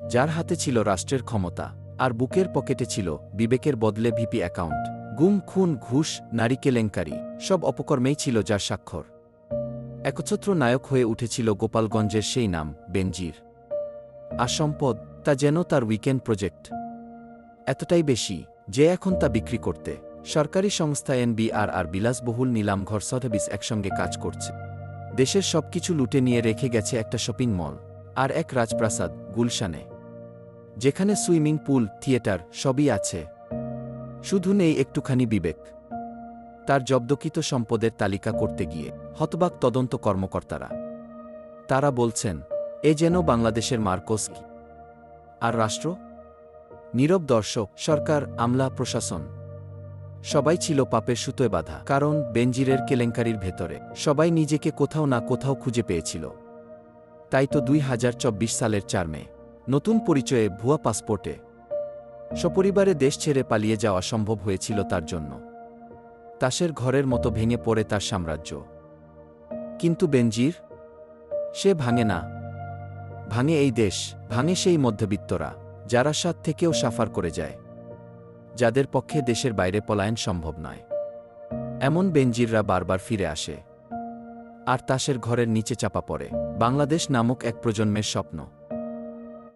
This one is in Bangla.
যার হাতে ছিল রাষ্ট্রের ক্ষমতা, আর বুকের পকেটে ছিল বিবেকের বদলে ভিপি অ্যাকাউন্ট। গুম, খুন, ঘুষ, নারী কেলেঙ্কারি, সব অপকর্মেই ছিল যার স্বাক্ষর। একচ্ছত্র নায়ক হয়ে উঠেছিল গোপালগঞ্জের সেই নাম, বেনজির। আর সম্পদ, তা যেন তার উইকেন্ড প্রজেক্ট। এতটাই বেশি যে এখন তা বিক্রি করতে। সরকারি সংস্থা এনবিআর আর বিলাসবহুল নিলামঘর সথবিস একসঙ্গে কাজ করছে। দেশের সবকিছু লুটে নিয়ে রেখে গেছে একটা শপিং মল, আর এক রাজপ্রাসাদ, গুলশানে। যেখানে সুইমিং পুল, থিয়েটার সবই আছে। শুধু নেই একটুখানি বিবেক। তার জব্দকৃত সম্পদের তালিকা করতে গিয়ে হতবাক তদন্ত কর্মকর্তারা। তারা বলছেন, এ যেন বাংলাদেশের মার্কোসকি আর রাষ্ট্র? নীরব দর্শক, সরকার, আমলা, প্রশাসন। সবাই ছিল পাপের সুতোয় বাধা। কারণ বেনজিরের কেলেঙ্কারির ভেতরে সবাই নিজেকে কোথাও না কোথাও খুঁজে পেয়েছিল। তাই তো দুই হাজার চব্বিশ সালের চার মে নতুন পরিচয়ে ভুয়া পাসপোর্টে। সপরিবারে দেশ ছেড়ে পালিয়ে যাওয়া সম্ভব হয়েছিল তার জন্য। তাসের ঘরের মতো ভেঙে পড়ে তার সাম্রাজ্য। কিন্তু বেনজির? সে ভাঙে না। ভাঙে এই দেশ, ভাঙে সেই মধ্যবিত্তরা, যারা সাত থেকেও সাফার করে যায়। যাদের পক্ষে দেশের বাইরে পলায়ন সম্ভব নয়। এমন বেঞ্জিররা বারবার ফিরে আসে। আর তাসের ঘরের নিচে চাপা পড়ে। বাংলাদেশ নামক এক প্রজন্মের স্বপ্ন।